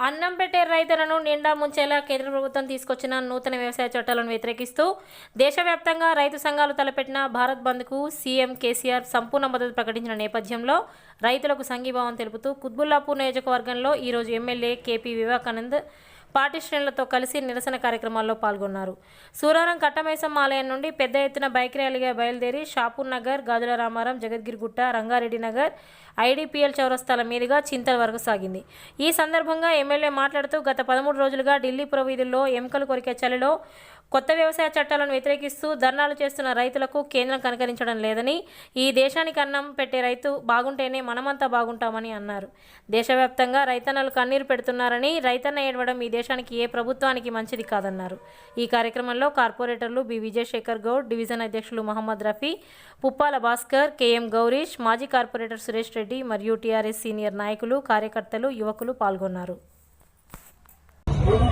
అన్నం పెట్టే రైతులను నిండా ముంచేలా కేంద్ర ప్రభుత్వం తీసుకొచ్చిన నూతన వ్యవసాయ చట్టాలను వ్యతిరేకిస్తూ దేశవ్యాప్తంగా రైతు సంఘాలు తలపెట్టిన భారత్ బంద్కు సీఎం కేసీఆర్ సంపూర్ణ మద్దతు ప్రకటించిన నేపథ్యంలో రైతులకు సంఘీభావం తెలుపుతూ కుత్బుల్లాపూర్ నియోజకవర్గంలో ఈరోజు ఎమ్మెల్యే కేపీ వివేకానంద్ పార్టీ శ్రేణులతో కలిసి నిరసన కార్యక్రమాల్లో పాల్గొన్నారు. సూరారం కట్టమేసం ఆలయం నుండి పెద్ద ఎత్తున బైక్ ర్యాలీగా బయలుదేరి షాపూర్ నగర్ గాజుల రామారం జగద్గిరిగుట్ట రంగారెడ్డి నగర్ ఐడిపిఎల్ చౌరస్తాల మీదుగా చింతల వరకు సాగింది. ఈ సందర్భంగా ఎమ్మెల్యే మాట్లాడుతూ గత పదమూడు రోజులుగా ఢిల్లీ పురవీధుల్లో ఎముకలు కొరికే చలిలో కొత్త వ్యవసాయ చట్టాలను వ్యతిరేకిస్తూ ధర్నాలు చేస్తున్న రైతులకు కేంద్రం కనకరించడం లేదని ఈ దేశానికి అన్నం పెట్టే రైతు బాగుంటేనే మనమంతా బాగుంటామని అన్నారు. దేశవ్యాప్తంగా రైతన్నలు కన్నీరు పెడుతున్నారని రైతన్న ఏడవడం ఈ దేశానికి ఏ ప్రభుత్వానికి మంచిది కాదన్నారు. ఈ కార్యక్రమంలో కార్పొరేటర్లు బి. విజయశేఖర్ గౌడ్ డివిజన్ అధ్యక్షులు మహమ్మద్ రఫీ పుప్పాల భాస్కర్ కెఎం గౌరీష్ మాజీ కార్పొరేటర్ సురేష్ రెడ్డి మరియు టీఆర్ఎస్ సీనియర్ నాయకులు కార్యకర్తలు యువకులు పాల్గొన్నారు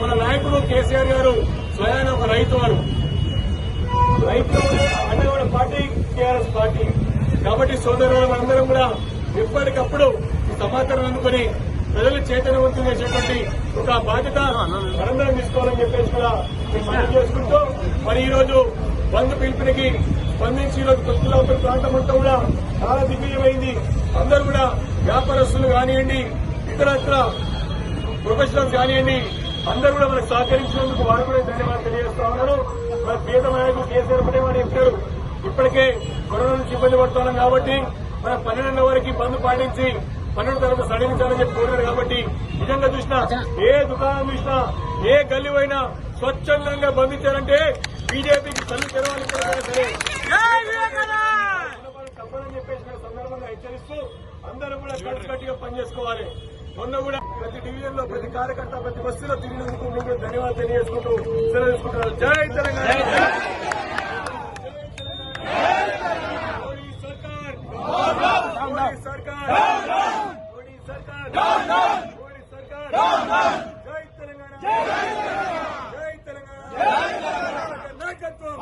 మన నాయకుడు కేసీఆర్ గారు రైతు రైతు అంటే మన పార్టీ టీఆర్ఎస్ పార్టీ. కాబట్టి సోదరులు అందరం కూడా ఎప్పటికప్పుడు సమాచారం అందుకుని ప్రజలు చైతన్యవంతం చేసేటువంటి ఒక బాధ్యత మనందరం తీసుకోవాలని చెప్పేసి కూడా మనం చేసుకుంటూ మరి ఈ రోజు బంద్ పిలుపునికి స్పందించి ఈ రోజు కొత్తలాపూర్ ప్రాంతం అంతా కూడా చాలా దిగ్విజయమైంది. అందరూ కూడా వ్యాపారస్తులు కానివ్వండి ఇతరత్ర ప్రొఫెషనల్స్ కానివ్వండి అందరూ కూడా మనకు సహకరించినందుకు వారు కూడా ధన్యవాదాలు తెలియజేస్తా ఉన్నారు. మన పేద నాయకులు కేసీఆర్ పడే వారు చెప్పారు. ఇప్పటికే కరోనా నుంచి ఇబ్బంది పడుతున్నాం కాబట్టి మన పన్నెండు వరకు బంద్ పాటించి పన్నెండు తరగతి సడలించాలని చెప్పి కోరారు కాబట్టి నిజంగా చూసినా ఏ దుకాణం చూసినా ఏ గల్లీ అయినా స్వచ్ఛందంగా బంధించారంటే బీజేపీకి కళ్ళు తెరవాలి సరే. తప్పదని చెప్పేసి నేను సందర్భంగా హెచ్చరిస్తూ అందరూ కూడా కలిసికట్టుగా పనిచేసుకోవాలి. మొన్న కూడా ప్రతి డివిజన్లో ప్రతి కార్యకర్త ప్రతి బస్సులో తిరిగినందుకు మీకు ధన్యవాదాలు తెలియజేసుకుంటూ సెలవు తీసుకుంటున్నారు సర్కార్ జై తెలంగాణ జై తెలంగాణ నాయకత్వం